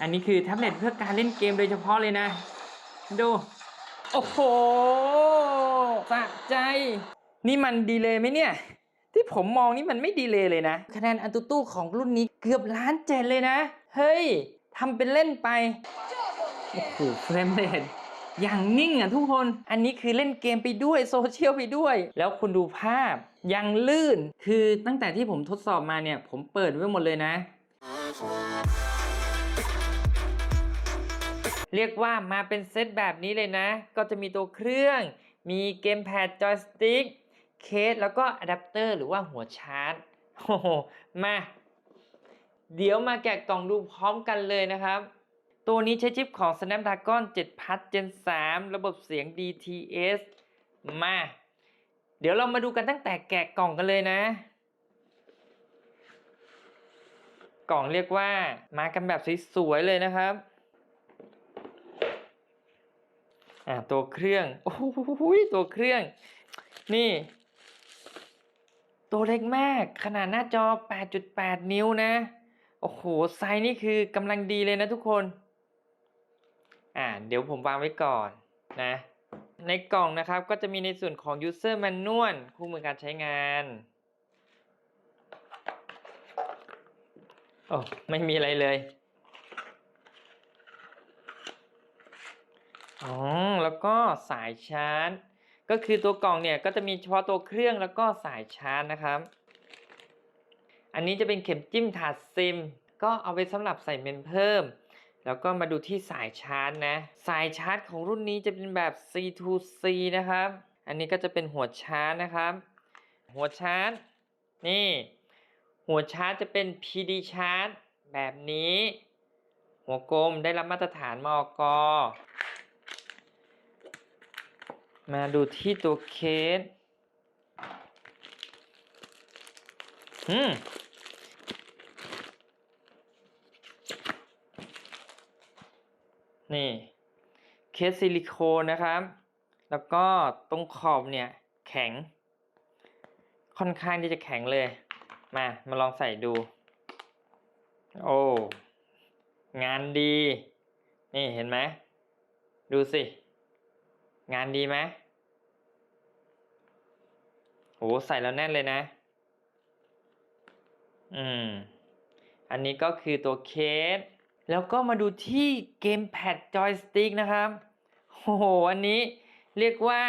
อันนี้คือแท็บเล็ตเพื่อการเล่นเกมโดยเฉพาะเลยนะ ดู โอ้โหสะใจ นี่มันดีเลยไหมเนี่ย ที่ผมมองนี่มันไม่ดีเลยเลยนะ คะแนนอันตุตู้ของรุ่นนี้เกือบล้านเจ็ดเลยนะ เฮ้ยทำเป็นเล่นไป โอ้โหเฟรมเรทอย่างนิ่งอะทุกคน อันนี้คือเล่นเกมไปด้วยโซเชียลไปด้วย แล้วคุณดูภาพ ยังลื่น คือตั้งแต่ที่ผมทดสอบมาเนี่ย ผมเปิดไว้หมดเลยนะ เรียกว่ามาเป็นเซตแบบนี้เลยนะ ก็จะมีตัวเครื่อง มีเกมแพดจอยสติ๊กเคสแล้วก็อะแดปเตอร์หรือว่าหัวชาร์จโอ้โหมา เดี๋ยวมาแกะกล่องดูพร้อมกันเลยนะครับ ตัวนี้ใช้ชิปของ Snapdragon 7 Plus Gen 3 ระบบเสียง DTS มา เดี๋ยวเรามาดูกันตั้งแต่แกะกล่องกันเลยนะ กล่องเรียกว่ามากันแบบสวยๆเลยนะครับ อ่าตัวเครื่องโอ้โหตัวเครื่อง นี่ ตัวเล็กมาก ขนาดหน้าจอ 8.8 นิ้วนะ โอ้โห ไซส์นี่คือกำลังดีเลยนะทุกคน อ่า เดี๋ยวผมวางไว้ก่อนนะ ในกล่องนะครับก็จะมีในส่วนของ user manual คู่มือการใช้งานโอ้ไม่มีอะไรเลย อ๋อแล้วก็สายชาร์จ ก็คือตัวกล่องเนี่ยก็จะมีเฉพาะตัวเครื่องแล้วก็สายชาร์จนะครับ อันนี้จะเป็นเข็มจิ้มถาดซิม ก็เอาไว้สำหรับใส่เมมเพิ่ม แล้วก็มาดูที่สายชาร์จนะ สายชาร์จของรุ่นนี้จะเป็นแบบ C to C นะครับ อันนี้ก็จะเป็นหัวชาร์จนะครับ หัวชาร์จ นี่ หัวชาร์จจะเป็น PD ชาร์จแบบนี้ หัวกลมได้รับมาตรฐานมอก มาดูที่ตัวเคสอืมนี่ เคสซิลิโคนนะครับ แล้วก็ตรงขอบเนี่ย แข็ง ค่อนข้างที่จะแข็งเลย มา มาลองใส่ดู โอ้ งานดี นี่เห็นไหม ดูสิ งานดีไหม โหใส่แล้วแน่นเลยนะ อืม อันนี้ก็คือตัวเคส แล้วก็มาดูที่เกมแพดจอยสติ๊กนะครับ โอ้โห อันนี้เรียกว่า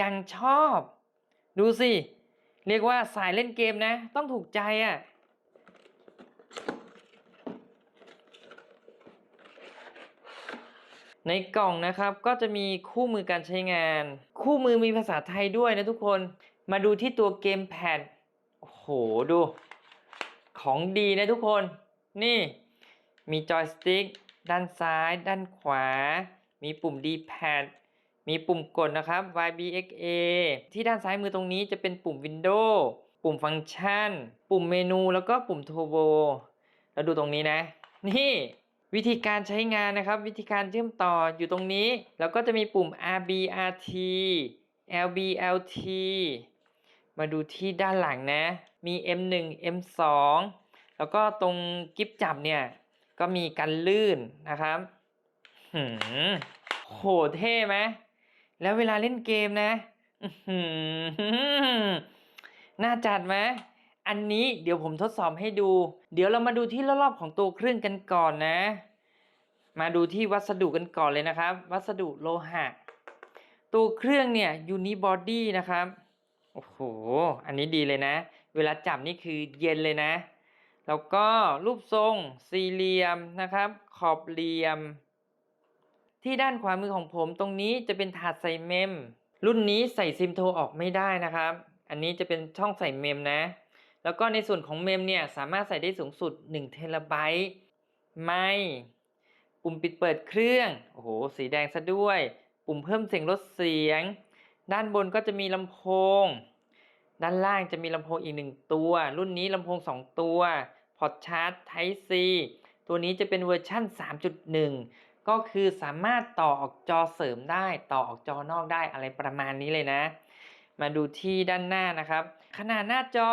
ยังชอบ ดูสิ เรียกว่าสายเล่นเกมนะ ต้องถูกใจอะ่ะ ในกล่องนะครับก็จะมีคู่มือการใช้งาน คู่มือมีภาษาไทยด้วยนะทุกคน มาดูที่ตัวเกมแพดโอ้โหดู ของดีนะทุกคน นี่ มีจอยสติ๊กด้านซ้าย ด้านขวา มีปุ่ม D-pad มีปุ่มกดนะครับ YBXA ที่ด้านซ้ายมือตรงนี้จะเป็นปุ่ม Windows ปุ่มฟังก์ชัน ปุ่มเมนู แล้วก็ปุ่ม Turbo แล้วดูตรงนี้นะ นี่วิธีการใช้งานนะครับ วิธีการเชื่อมต่ออยู่ตรงนี้ แล้วก็จะมีปุ่ม RBRT LBLT มาดูที่ด้านหลังนะ มี M1 M2 แล้วก็ตรงกิฟจับเนี่ย ก็มีกันลื่นนะครับหืมโหเท่ไหม แล้วเวลาเล่นเกมนะหือน่าจัดไหม อันนี้เดี๋ยวผมทดสอบให้ดู เดี๋ยวเรามาดูที่รอบๆของตัวเครื่องกันก่อนนะ มาดูที่วัสดุกันก่อนเลยนะครับ วัสดุโลหะ ตัวเครื่องเนี่ยยูนิบอดี้นะครับ โอ้โห อันนี้ดีเลยนะ เวลาจับนี่คือเย็นเลยนะ แล้วก็รูปทรงสี่เหลี่ยมนะครับ ขอบเหลี่ยม ที่ด้านขวามือของผมตรงนี้จะเป็นถาดใส่เมม รุ่นนี้ใส่ซิมโทรออกไม่ได้นะครับ อันนี้จะเป็นช่องใส่เมมนะ แล้วก็ในส่วนของเมมเนี่ยสามารถใส่ได้สูงสุด1เทราไบต์ไม่ปุ่มปิดเปิดเครื่อง โอ้โห สีแดงซะด้วย ปุ่มเพิ่มเสียงลดเสียง ด้านบนก็จะมีลำโพง ด้านล่างจะมีลำโพงอีกหนึ่งตัว รุ่นนี้ลำโพง 2 ตัว พอร์ตชาร์จ Type C ตัวนี้จะเป็นเวอร์ชั่น 3.1 ก็คือสามารถต่อออกจอเสริมได้ ต่อออกจอนอกได้อะไรประมาณนี้เลยนะ มาดูที่ด้านหน้านะครับ ขนาดหน้าจอ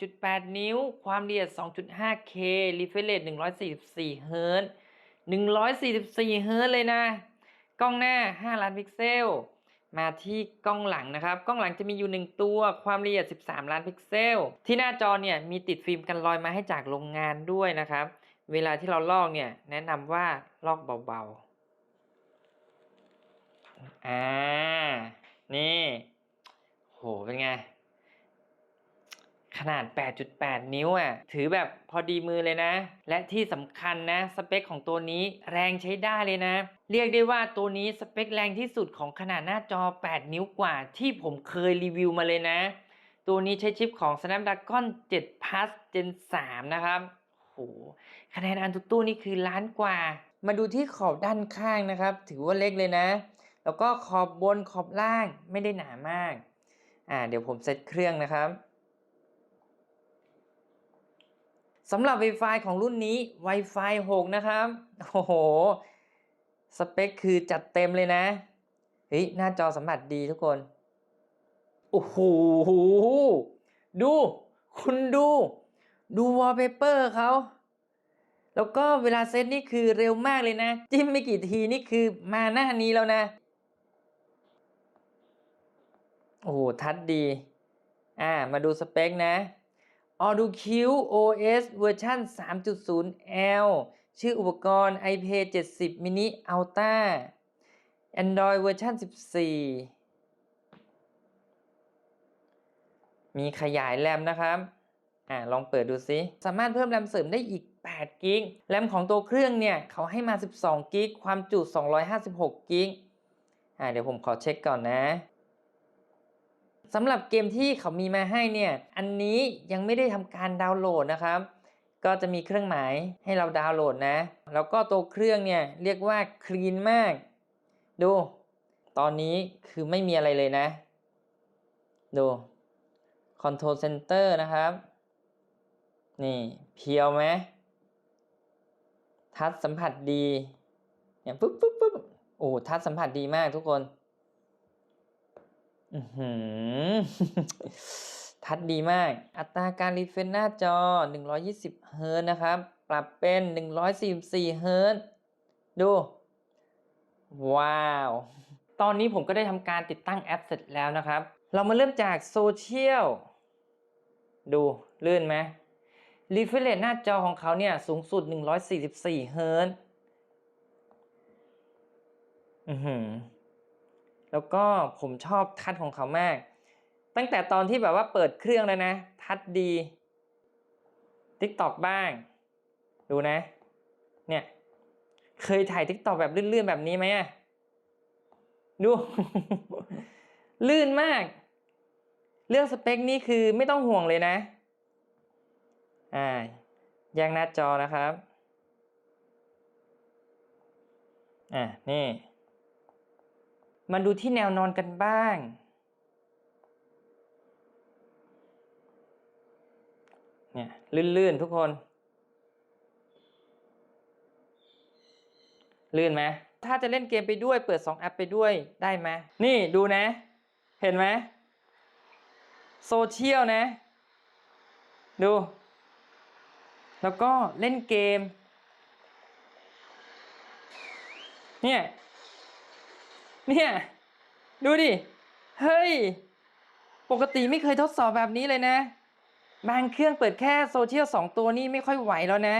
8.8 นิ้ว ความละเอียด 2.5K refresh rate 144 Hz 144เฮิร์ตซ์เลยนะ กล้องหน้า 5 ล้านพิกเซล มาที่กล้องหลังนะครับ กล้องหลังจะมีอยู่ 1 ตัวความละเอียด 13 ล้านพิกเซล ที่หน้าจอเนี่ยมีติดฟิล์มกันรอยมาให้จากโรงงานด้วยนะครับ เวลาที่เราลอกเนี่ยแนะนำว่าลอกเบาๆ อ่า นี่ โห เป็นไง ขนาด 8.8 นิ้วอะ ถือแบบพอดีมือเลยนะ และที่สำคัญนะ สเปคของตัวนี้แรงใช้ได้เลยนะ เรียกได้ว่าตัวนี้สเปคแรงที่สุดของขนาดหน้าจอ 8 นิ้วกว่า ที่ผมเคยรีวิวมาเลยนะ ตัวนี้ใช้ชิปของ Snapdragon 7 Plus Gen 3 นะครับโหคะแนนอันตุตู้นี่คือล้านกว่า มาดูที่ขอบด้านข้างนะครับ ถือว่าเล็กเลยนะ แล้วก็ขอบบนขอบล่างไม่ได้หนามาก อ่า เดี๋ยวผมเซตเครื่องนะครับ สำหรับ Wi-Fi ของรุ่นนี้ Wi-Fi 6 นะครับ โอ้โห สเปคคือจัดเต็มเลยนะ เฮ้ย หน้าจอสัมผัสดีทุกคน โอ้โห ดู คุณดู ดูวอลเปเปอร์เขา แล้วก็เวลาเซตนี่คือเร็วมากเลยนะ จิ้มไม่กี่ทีนี่คือมาหน้านี้แล้วนะ โอ้โห ทัดดี อ่า มาดูสเปคนะ AutoQ OS เวอร์ชัน 3.0L ชื่ออุปกรณ์ IP 70 mini Ultra Android เวอร์ชัน14 มีขยายแรมนะครับอ่าลองเปิดดูซิ สามารถเพิ่มแรมเสริมได้อีก8กิกแรมของตัวเครื่องเนี่ยเขาให้มา 12กิกความจุ 256กิกอ่าเดี๋ยวผมขอเช็คก่อนนะ สำหรับเกมที่เขามีมาให้เนี่ย อันนี้ยังไม่ได้ทำการดาวน์โหลดนะครับ ก็จะมีเครื่องหมายให้เราดาวน์โหลดนะ แล้วก็ตัวเครื่องเนี่ยเรียกว่าคลีนมาก ดู ตอนนี้คือไม่มีอะไรเลยนะ ดู Control Center นะครับ นี่เพียวไหม ทัชสัมผัสดี เนี่ยปุ๊บปุ๊บปุ๊บโอ้ทัชสัมผัสดีมากทุกคน ทัดดีมาก อัตราการรีเฟรชหน้าจอ 120 เฮิร์ตนะครับ ปรับเป็น 144 เฮิร์ตดู ว้าว ตอนนี้ผมก็ได้ทำการติดตั้งแอปเสร็จแล้วนะครับ เรามาเริ่มจากโซเชียล ดูลื่นไหมรีเฟรชหน้าจอของเขาเนี่ย สูงสุด 144 เฮิร์ตซ์อือหือ แล้วก็ผมชอบทัดของเขามาก ตั้งแต่ตอนที่แบบว่าเปิดเครื่องแล้วนะ ทัดดี TikTok บ้าง ดูนะ เนี่ย เคยถ่าย TikTok แบบลื่นๆแบบนี้ไหมอะดู ลื่นมาก เรื่องสเปคนี่คือไม่ต้องห่วงเลยนะ อ่าแยกหน้าจอนะครับ อ่านี่ มาดูที่แนวนอนกันบ้าง เนี่ยลื่นๆทุกคน ลื่นไหมถ้าจะเล่นเกมไปด้วยเปิด 2 แอปไปด้วยได้ไหมนี่ดูนะ เห็นไหมโซเชียลนะ ดู แล้วก็เล่นเกม เนี่ย เนี่ยดูดิ เฮ้ย ปกติไม่เคยทดสอบแบบนี้เลยนะ บางเครื่องเปิดแค่โซเชียลสองตัวนี่ไม่ค่อยไหวแล้วนะ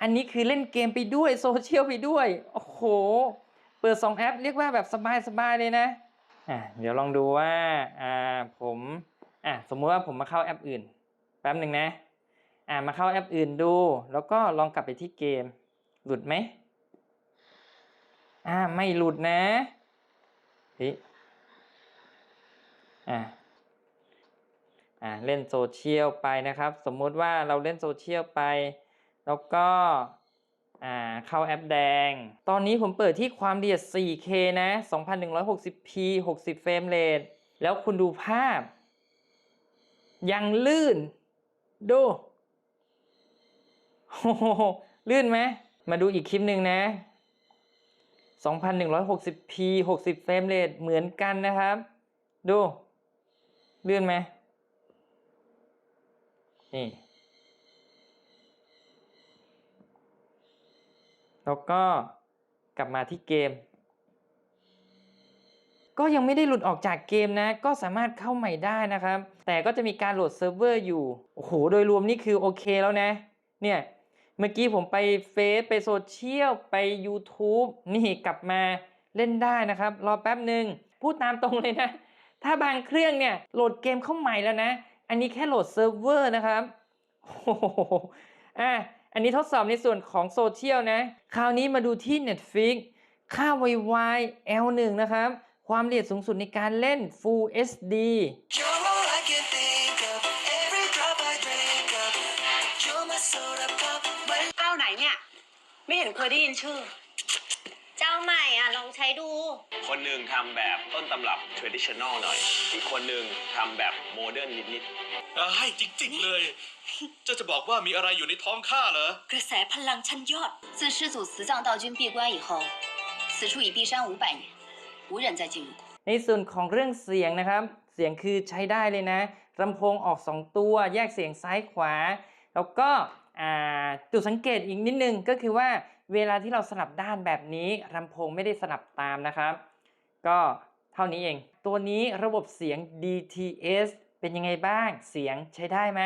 อันนี้คือเล่นเกมไปด้วยโซเชียลไปด้วย โอ้โห เปิดสองแอปเรียกว่าแบบสบายๆเลยนะอะเดี๋ยวลองดูว่าอ่าผมอะสมมุติว่าผมมาเข้าแอปอื่นแป๊บหนึ่งนะอ่ามาเข้าแอปอื่นดู แล้วก็ลองกลับไปที่เกม หลุดไหมอ่าไม่หลุดนะ เฮ้ยอ่าอ่าเล่นโซเชียลไปนะครับ สมมุติว่าเราเล่นโซเชียลไป แล้วก็อ่าเข้าแอปแดง ตอนนี้ผมเปิดที่ความละเอียด 4K นะ 2160p 60เฟรมเรทแล้วคุณดูภาพ ยังลื่น ดูโอ้โหลื่นไหมมาดูอีกคลิปหนึ่งนะ 2160p 60เฟรมเรทเหมือนกันนะครับ ดู เลื่อนไหมนี่แแล้วก็กลับมาที่เกม ก็ยังไม่ได้หลุดออกจากเกมนะ ก็สามารถเข้าใหม่ได้นะครับ แต่ก็จะมีการโหลดเซิร์ฟเวอร์อยู่ โอ้โห โดยรวมนี่คือโอเคแล้วนะ เนี่ย เมื่อกี้ผมไปเฟซไปโซเชียลไป YouTube นี่กลับมาเล่นได้นะครับ รอแป๊บหนึ่งพูดตามตรงเลยนะ ถ้าบางเครื่องเนี่ยโหลดเกมเข้าใหม่แล้วนะ อันนี้แค่โหลดเซิร์ฟเวอร์นะครับโอ้โหอะอันนี้ทดสอบในส่วนของโซเชียลนะ คราวนี้มาดูที่ Netflix ค่า YY L1 นะครับ ความละเอียดสูงสุดในการเล่น Full HD เจ้าไหนเนี่ย ไม่เห็นเคยได้ยินชื่อ เจ้าใหม่อ่ะ ลองใช้ดู คนหนึ่งทำแบบต้นตำรับ traditional หน่อย อีกคนหนึ่งทำแบบโมเดิร์นนิด อ่าให้จริงๆเลย เจ้าจะบอกว่ามีอะไรอยู่ในท้องข้าเหรอ กระแสพลังชั้นยอด自师祖慈藏道君闭关以后，此处已闭山五百年，无人再进入过。 ในส่วนของเรื่องเสียงนะครับ เสียงคือใช้ได้เลยนะลำโพงออก 2 ตัว แยกเสียงซ้ายขวา แล้วก็อ่า จุดสังเกตอีกนิดนึงก็คือว่าเวลาที่เราสลับด้านแบบนี้ลำโพงไม่ได้สลับตามนะครับ ก็เท่านี้เอง ตัวนี้ระบบเสียง DTS เป็นยังไงบ้างเสียงใช้ได้ไหม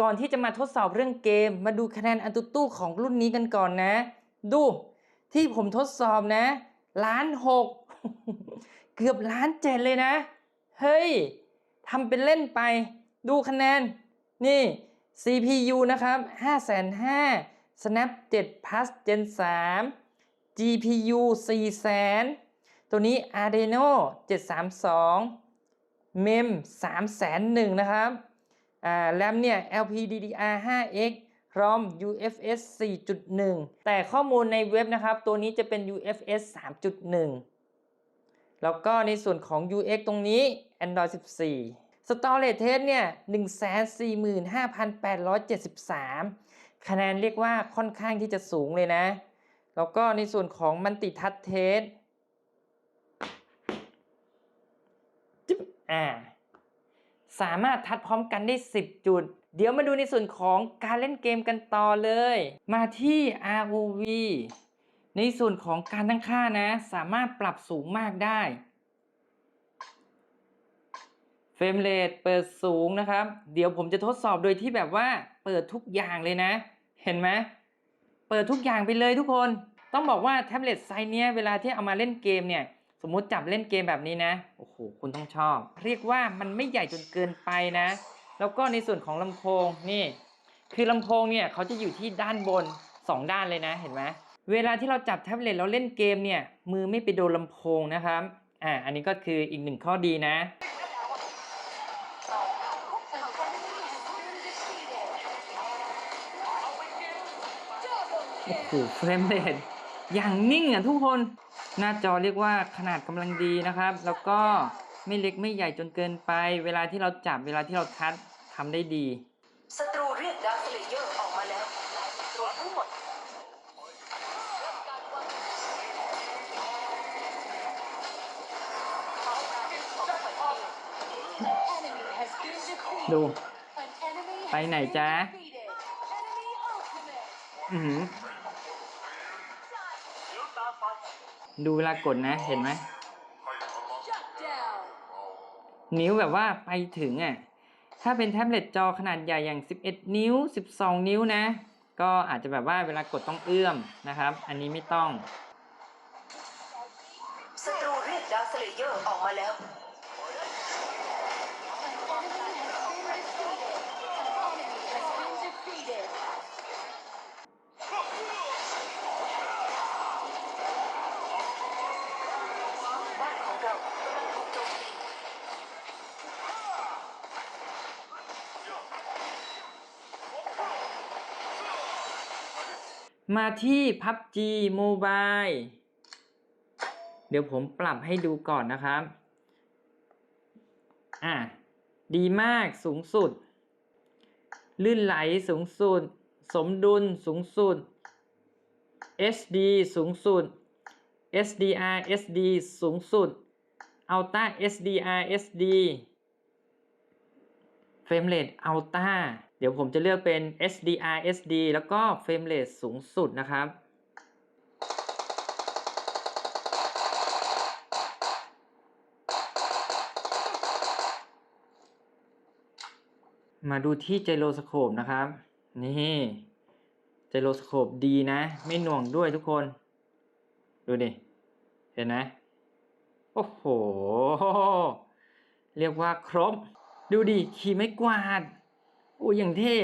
ก่อนที่จะมาทดสอบเรื่องเกม มาดูคะแนนอันตุตู้ของรุ่นนี้กันก่อนนะ ดูที่ผมทดสอบนะล้านหกเกือบล้านเจ็ดเลยนะ เฮ้ยทำเป็นเล่นไป ดูคะแนน นี่ CPU นะครับ5 5 0 0 0 Snap 7 Plus Gen 3 GPU 4 0 0 0 0 ตัวนี้ Adreno 732 MEM 3 0 0 0 0 นะครับแรมเนี่ย LPDDR 5X ROM UFS 4.1 แต่ข้อมูลในเว็บนะครับ ตัวนี้จะเป็น UFS 3.1 แล้วก็ในส่วนของ UX ตรงนี้ Android 14 Storage Test เนี่ย145,873 คะแนนเรียกว่าค่อนข้างที่จะสูงเลยนะ แล้วก็ในส่วนของมันติทั c เทสจิ๊บอ่าสามารถทัดพร้อมกันได้ 10 จุด เดี๋ยวมาดูในส่วนของการเล่นเกมกันต่อเลย มาที่ ROV ในส่วนของการตั้งค่านะ สามารถปรับสูงมากได้ เฟรมเรทเปิดสูงนะครับ เดี๋ยวผมจะทดสอบโดยที่แบบว่าเปิดทุกอย่างเลยนะ เห็นไหมเปิดทุกอย่างไปเลยทุกคน ต้องบอกว่าแท็บเล็ตไซส์เนี้ยเวลาที่เอามาเล่นเกมเนี่ย สมมุติจับเล่นเกมแบบนี้นะ โอ้โห คุณต้องชอบ เรียกว่ามันไม่ใหญ่จนเกินไปนะ แล้วก็ในส่วนของลำโพงนี่ คือลำโพงเนี่ยเขาจะอยู่ที่ด้านบน 2 ด้านเลยนะ เห็นไหมเวลาที่เราจับแท็บเล็ตแล้วเล่นเกมเนี่ย มือไม่ไปโดนลำโพงนะครับ อ่า อันนี้ก็คืออีกหนึ่งข้อดีนะ โอ้โหเฟรมเรทอย่างนิ่งอะทุกคน หน้าจอเรียกว่าขนาดกำลังดีนะครับ แล้วก็ไม่เล็กไม่ใหญ่จนเกินไป เวลาที่เราจับเวลาที่เราทัดทำได้ดีศัตรูเรียกดาร์คเลเยอร์ออกมาแล้วตรวจทั้งหมดดู ไปไหนจ๊ะ อือ ดูเวลากดนะเห็นไหมนิ้วแบบว่าไปถึงอะถ้าเป็นแท็บเล็ตจอขนาดใหญ่อย่าง 11 นิ้ว 12 นิ้วนะ ก็อาจจะแบบว่าเวลากดต้องเอื้อมนะครับ อันนี้ไม่ต้องศัตรูเรียกดาร์คเลเยอร์ออกมาแล้ว บ้านของเรากำลังถูกโจมตี มาที่ PUBG Mobile เดี๋ยวผมปรับให้ดูก่อนนะครับ อะ ดีมากสูงสุด ลื่นไหลสูงสุด สมดุลสูงสุด HD สูงสุด SDR SD สูงสุด Ultra SDR SD เฟรมเรท Ultra เดี๋ยวผมจะเลือกเป็น HDR SD แล้วก็เฟรมเรทสูงสุดนะครับ มาดูที่ไจโรสโคปนะครับ นี่ไจโรสโคปดีนะ ไม่หน่วงด้วยทุกคน ดูดิ เห็นไหมโอ้โห เรียกว่าครบ ดูดิ ขี่ไม่กวาด โอ้ยอย่างเท่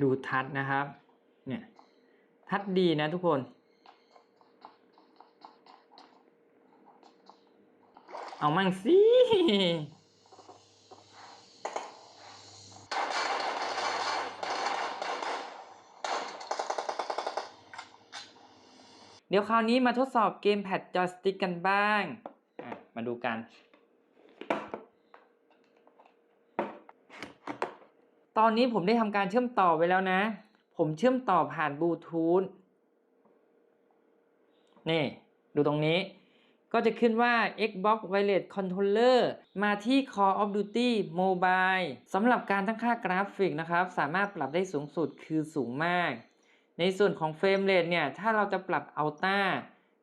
ดูทัดนะครับ เนี่ย ทัดดีนะทุกคน เอามั่งสิ เดี๋ยวคราวนี้มาทดสอบเกมแพดจอยสติ๊กกันบ้าง มาดูกัน ตอนนี้ผมได้ทำการเชื่อมต่อไว้แล้วนะ ผมเชื่อมต่อผ่านบลูทูธ นี่ ดูตรงนี้ ก็จะขึ้นว่า Xbox Wireless Controller มาที่ Call of Duty Mobile สำหรับการตั้งค่ากราฟิกนะครับ สามารถปรับได้สูงสุดคือสูงมาก ในส่วนของเฟรมเรทเนี่ยถ้าเราจะปรับอัลต้า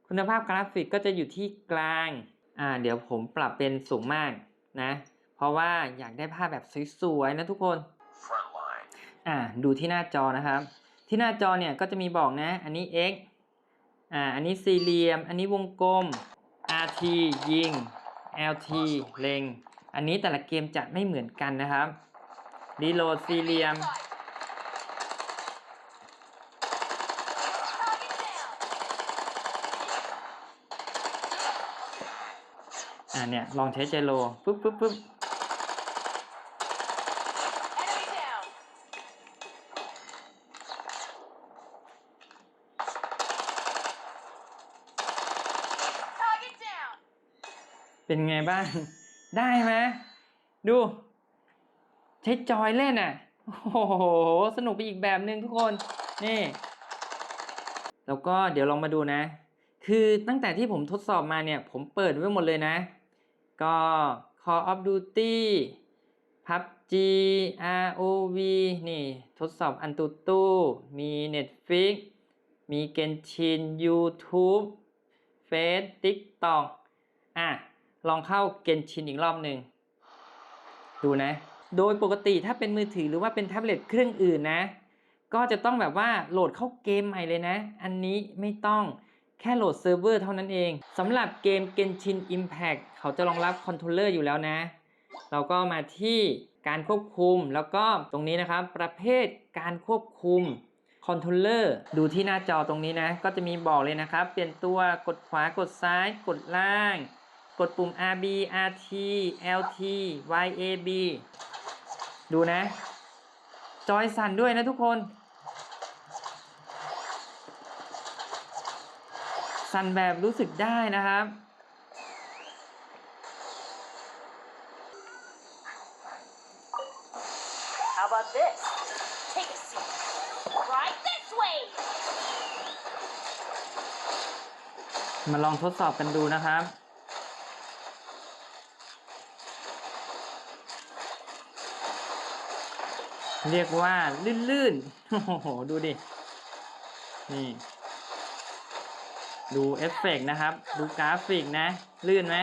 คุณภาพกราฟิกก็จะอยู่ที่กลางอ่าเดี๋ยวผมปรับเป็นสูงมากนะ เพราะว่าอยากได้ภาพแบบสวยๆนะทุกคนอ่าดูที่หน้าจอนะครับ ที่หน้าจอเนี่ยก็จะมีบอกนะ อันนี้ x อ่าอันนี้สี่เหลี่ยม อันนี้วงกลม rt ยิง lt เล็ง อันนี้แต่ละเกมจะไม่เหมือนกันนะครับรีโหลดสี่เหลี่ยม อ่าเนี่ยลองใช้เจโลปุ๊บปุ๊บปุ๊บเป็นไงบ้าง ได้ไหมดู ใช้จอยเล่นอะ โอ้โห สนุกไปอีกแบบหนึ่งทุกคน นี่ แล้วก็เดี๋ยวลองมาดูนะ คือตั้งแต่ที่ผมทดสอบมาเนี่ย ผมเปิดไว้หมดเลยนะ ก็ Call of Duty PUBG ROV นี่ทดสอบอันตูตู้มี Netflix มี Genshin YouTube Face TikTok อะ ลองเข้า Genshin อีกรอบหนึ่ง ดูนะ โดยปกติถ้าเป็นมือถือหรือว่าเป็นแท็บเล็ตเครื่องอื่นนะ ก็จะต้องแบบว่าโหลดเข้าเกมใหม่เลยนะ อันนี้ไม่ต้อง แค่โหลดเซิร์ฟเวอร์เท่านั้นเองสำหรับเกม Genshin Impact เขาจะรองรับคอนโทรลเลอร์อยู่แล้วนะ เราก็มาที่การควบคุมแล้วก็ตรงนี้นะครับ ประเภทการควบคุมคอนโทรลเลอร์ดูที่หน้าจอตรงนี้นะ ก็จะมีบอกเลยนะครับ เปลี่ยนตัวกดขวากดซ้าย กดล่าง กดปุ่ม RB RT LT YAB ดูนะ จอยสั่นด้วยนะทุกคน สั่นแบบรู้สึกได้นะครับ How about this? Take a seat. Right this way. มาลองทดสอบกันดูนะครับ เรียกว่า ลื่นๆ โอ้โห ดูดิ นี่ ดูเอฟเฟกต์นะครับ ดูกราฟิกนะ ลื่นไหม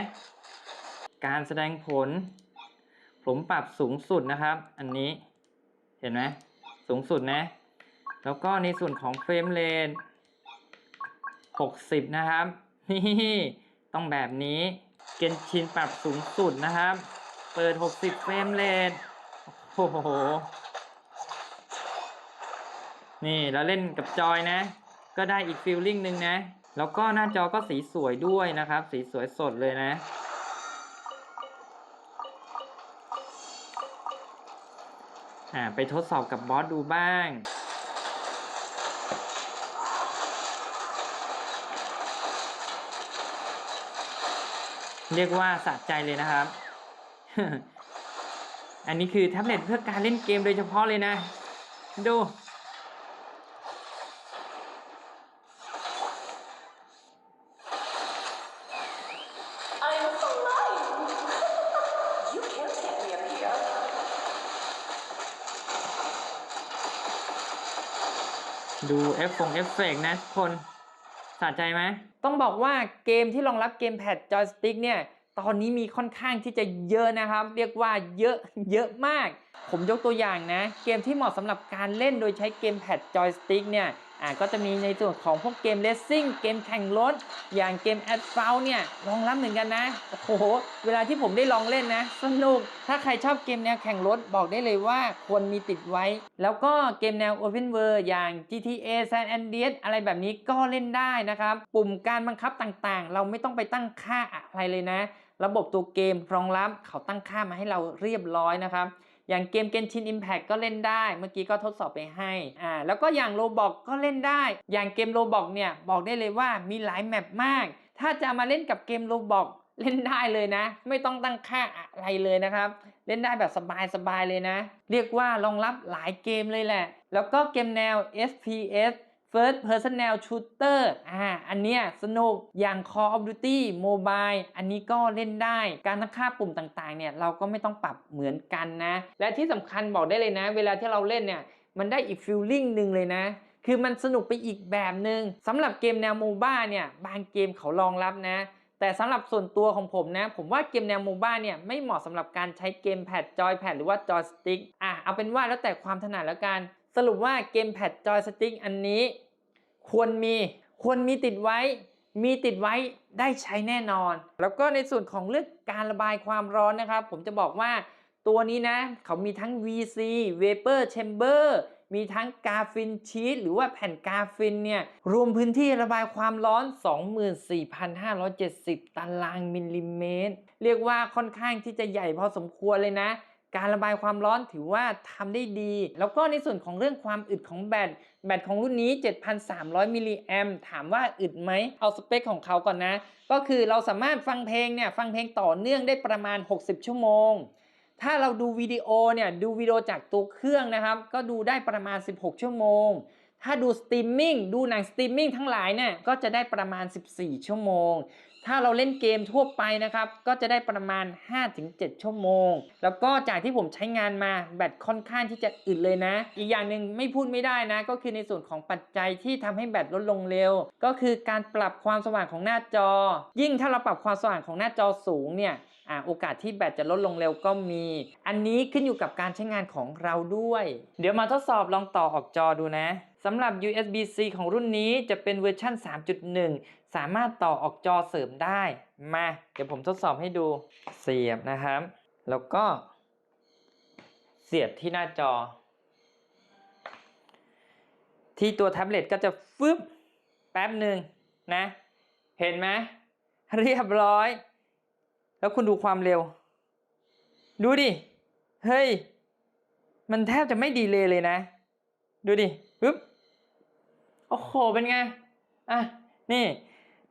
การแสดงผล ผมปรับสูงสุดนะครับ อันนี้ เห็นไหม สูงสุดนะ แล้วก็ในส่วนของเฟรมเรท60 นะครับ นี่ต้องแบบนี้ เกนชินปรับสูงสุดนะครับ เปิด 60 เฟรมเรทโอ้โห นี่แล้วเล่นกับจอยนะ ก็ได้อีกฟีลลิ่งหนึ่งนะ แล้วก็หน้าจอก็สีสวยด้วยนะครับ สีสวยสดเลยนะ อ่า ไปทดสอบกับบอสดูบ้างเรียกว่าสะใจเลยนะครับ อันนี้คือแท็บเล็ตเพื่อการเล่นเกมโดยเฉพาะเลยนะ ดู ฟงเอฟเฟกต์นะทุกคนสะใจไหมต้องบอกว่าเกมที่รองรับเกมแพดจอยสติ๊กเนี่ยตอนนี้มีค่อนข้างที่จะเยอะนะครับ เรียกว่าเยอะเยอะมาก ผมยกตัวอย่างนะ เกมที่เหมาะสำหรับการเล่นโดยใช้เกมแพดจอยสติ๊กเนี่ยอ่าก็จะมีในส่วนของพวกเกมเลสซิ่งเกมแข่งรถ อย่างเกมแอดฟาวเนี่ยรองรับเหมือนกันนะ โอ้โห เวลาที่ผมได้ลองเล่นนะ สนุก ถ้าใครชอบเกมแนวแข่งรถบอกได้เลยว่าควรมีติดไว้ แล้วก็เกมแนว Open World อย่าง GTA San Andreas อะไรแบบนี้ก็เล่นได้นะครับ ปุ่มการบังคับต่างๆ เราไม่ต้องไปตั้งค่าอะไรเลยนะ ระบบตัวเกมรองรับเขาตั้งค่ามาให้เราเรียบร้อยนะครับ อย่างเกมเกนชินอิมแพ t ก็เล่นได้ เมื่อกี้ก็ทดสอบไปให้อ่าแล้วก็อย่างโรบอกก็เล่นได้ อย่างเกมโรบอกเนี่ยบอกได้เลยว่ามีหลายแมปมาก ถ้าจะมาเล่นกับเกมโรบอกเล่นได้เลยนะ ไม่ต้องตั้งค่าอะไรเลยนะครับ เล่นได้แบบสบายๆเลยนะ เรียกว่ารองรับหลายเกมเลยแหละ แล้วก็เกมแนว FPS First Personal Shooter อ่า อันเนี้ยสนุก อย่าง Call of Duty Mobile อันนี้ก็เล่นได้ การตั้งค่าปุ่มต่างๆ เนี่ย เราก็ไม่ต้องปรับเหมือนกันนะ และที่สำคัญบอกได้เลยนะ เวลาที่เราเล่นเนี่ย มันได้อีกฟิลลิ่งหนึ่งเลยนะ คือมันสนุกไปอีกแบบหนึ่งสำหรับเกมแนวโมบ้าเนี่ย บางเกมเขารองรับนะแต่สำหรับส่วนตัวของผมนะ ผมว่าเกมแนวโมบ้าเนี่ยไม่เหมาะสำหรับการใช้เกมแพดจอยแพดหรือว่าจอยสติ๊กอะเอาเป็นว่าแล้วแต่ความถนัดแล้วกัน สรุปว่าเกมแพดจอยสติ๊กอันนี้ ควรมีควรมีติดไว้ มีติดไว้ได้ใช้แน่นอน แล้วก็ในส่วนของเรื่องการระบายความร้อนนะครับ ผมจะบอกว่าตัวนี้นะ เขามีทั้ง VC Vapor Chamber มีทั้งกาฟินชีตหรือว่าแผ่นกาฟินเนี่ย รวมพื้นที่ระบายความร้อน 24,570 ตารางมิลลิเมตร เรียกว่าค่อนข้างที่จะใหญ่พอสมควรเลยนะ การระบายความร้อนถือว่าทำได้ดี แล้วก็ในส่วนของเรื่องความอึดของแบต แบตของรุ่นนี้ 7,300มิลลิแอมถามว่าอึดไหม เอาสเปคของเขาก่อนนะ ก็คือเราสามารถฟังเพลงเนี่ย ฟังเพลงต่อเนื่องได้ประมาณ 60 ชั่วโมง ถ้าเราดูวิดีโอเนี่ย ดูวิดีโอจากตัวเครื่องนะครับ ก็ดูได้ประมาณ 16 ชั่วโมง ถ้าดูสตรีมมิ่ง ดูหนังสตรีมมิ่งทั้งหลายเนี่ย ก็จะได้ประมาณ 14 ชั่วโมง ถ้าเราเล่นเกมทั่วไปนะครับ ก็จะได้ประมาณ 5-7 ชั่วโมง แล้วก็จากที่ผมใช้งานมาแบตค่อนข้างที่จะอึดเลยนะ อีกอย่างหนึ่งไม่พูดไม่ได้นะ ก็คือในส่วนของปัจจัยที่ทำให้แบตลดลงเร็ว ก็คือการปรับความสว่างของหน้าจอ ยิ่งถ้าเราปรับความสว่างของหน้าจอสูงเนี่ยอ่าโอกาสที่แบตจะลดลงเร็วก็มี อันนี้ขึ้นอยู่กับการใช้งานของเราด้วย เดี๋ยวมาทดสอบลองต่อออกจอดูนะสำหรับ USB-C ของรุ่นนี้จะเป็นเวอร์ชัน3.1 สามารถต่อออกจอเสริมได้ มา เดี๋ยวผมทดสอบให้ดูเสียบนะครับ แล้วก็ เสียบที่หน้าจอ ที่ตัวแท็บเล็ตก็จะฟึบแป๊บหนึ่งนะ เห็นไหมเรียบร้อย แล้วคุณดูความเร็ว ดูดิ เฮ้ย มันแทบจะไม่ดีเลยเลยนะ ดูดิปึ๊บโอ้โหเป็นไง อะ นี่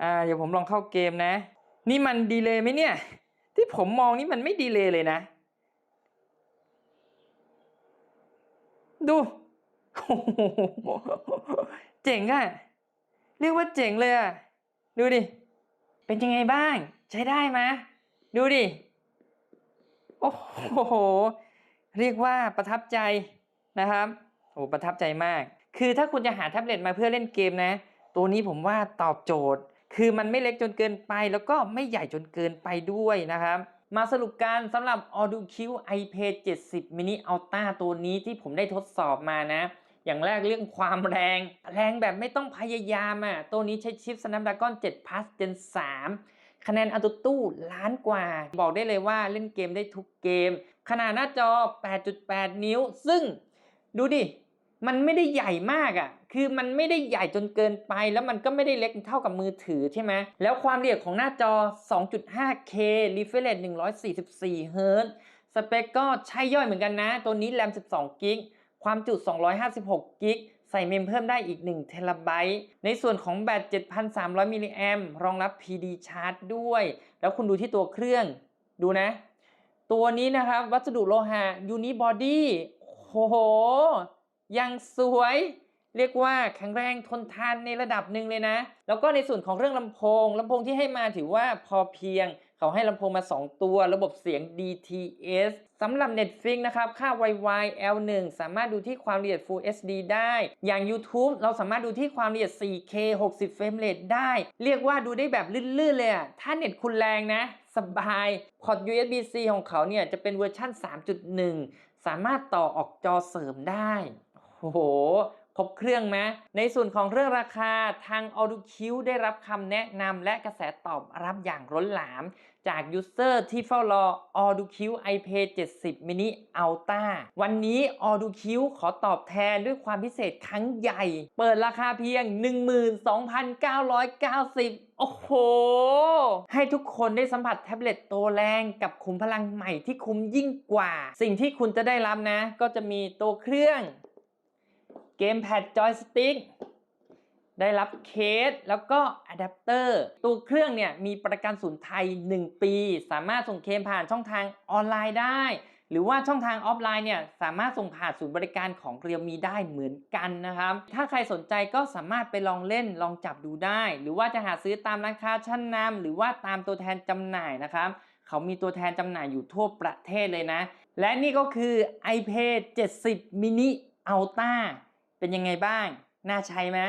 อ่าเดี๋ยวผมลองเข้าเกมนะ นี่มันดีเลยไหมเนี่ย ที่ผมมองนี่มันไม่ดีเลยเลยนะ ดูโอ้โหเจ๋งอะเรียกว่าเจ๋งเลยอะดูดิ เป็นยังไงบ้าง ใช้ได้ไหมดูดิ โอ้โห เรียกว่าประทับใจนะครับ โอ้ประทับใจมาก คือถ้าคุณจะหาแท็บเล็ตมาเพื่อเล่นเกมนะ ตัวนี้ผมว่าตอบโจทย์ คือมันไม่เล็กจนเกินไปแล้วก็ไม่ใหญ่จนเกินไปด้วยนะครับ มาสรุปการสำหรับ Audio Q iPad 70 mini Ultra ตัวนี้ที่ผมได้ทดสอบมานะ อย่างแรกเรื่องความแรง แรงแบบไม่ต้องพยายามอะ ตัวนี้ใช้ชิป Snapdragon 7 Plus Gen 3 คะแนนอัตุตู้ล้านกว่า บอกได้เลยว่าเล่นเกมได้ทุกเกม ขนาดหน้าจอ 8.8 นิ้ว ซึ่งดูดิ มันไม่ได้ใหญ่มากอะ่ะ คือมันไม่ได้ใหญ่จนเกินไป แล้วมันก็ไม่ได้เล็กเท่ากับมือถือใช่ไหม แล้วความละเอียดของหน้าจอ 2.5K refresh rate 144เฮิรตซ์สเปคก็ใช่ย่อยเหมือนกันนะ ตัวนี้แรม 12 กิก ความจุ 256 กิก ใส่เมมเพิ่มได้อีก1เทราไบต์ในส่วนของแบต 7,300 มิลลิแอมรองรับ PD ชาร์จด้วย แล้วคุณดูที่ตัวเครื่อง ดูนะ ตัวนี้นะครับ วัสดุโลหะยูนิบอดี้โห อ้โหยังสวย เรียกว่าแข็งแรงทนทานในระดับหนึ่งเลยนะ แล้วก็ในส่วนของเรื่องลำโพงลำโพงที่ให้มาถือว่าพอเพียงเขเขาให้ลำโพงมา 2 ตัว ระบบเสียง DTS สำหรับ Netflix นะครับ ค่า Wi-Fi L1 สามารถดูที่ความละเอียด Full HD ได้ อย่าง YouTube เราสามารถดูที่ความละเอียด 4K 60 เฟรมเรทได้ เรียกว่าดูได้แบบลื่นๆเลยอะถ้าเน็ตคุณแรงนะ สบาย พอร์ต USB-C ของเขาเนี่ยจะเป็นเวอร์ชั่น 3.1 สามารถต่อออกจอเสริมได้ โอ้โห ครบเครื่องไหมในส่วนของเรื่องราคาทาง a u d o q ได้รับคำแนะนำและกระแสตอบรับอย่างล้นหลาม จากยูเซอร์ที่เฝ้ารอ a u d o q iPay 70 mini Ultra วันนี้ a u d o q ขอตอบแทนด้วยความพิเศษครั้งใหญ่ เปิดราคาเพียง 12,990โอ้โห ให้ทุกคนได้สัมผัสแท็บเล็ตโตแรงกับขุมพลังใหม่ที่คุ้มยิ่งกว่า สิ่งที่คุณจะได้รับนะ ก็จะมีตัวเครื่อง เกมแพดจอยสติ๊กได้รับเคสแล้วก็อะแดปเตอร์ตัวเครื่องเนี่ยมีประกันศูนย์ไทย 1 ปี สามารถส่งเคมผ่านช่องทางออนไลน์ได้ หรือว่าช่องทางออฟไลน์เนี่ยสามารถส่งผ่านศูนย์บริการของเรียวมีได้เหมือนกันนะครับ ถ้าใครสนใจก็สามารถไปลองเล่นลองจับดูได้ หรือว่าจะหาซื้อตามร้านค้าชั้นนำหรือว่าตามตัวแทนจำหน่ายนะครับเขามีตัวแทนจำหน่ายอยู่ทั่วประเทศเลยนะ และนี่ก็คือ iPad 70 mini Ultra เป็นยังไงบ้าง น่าใช้ไหม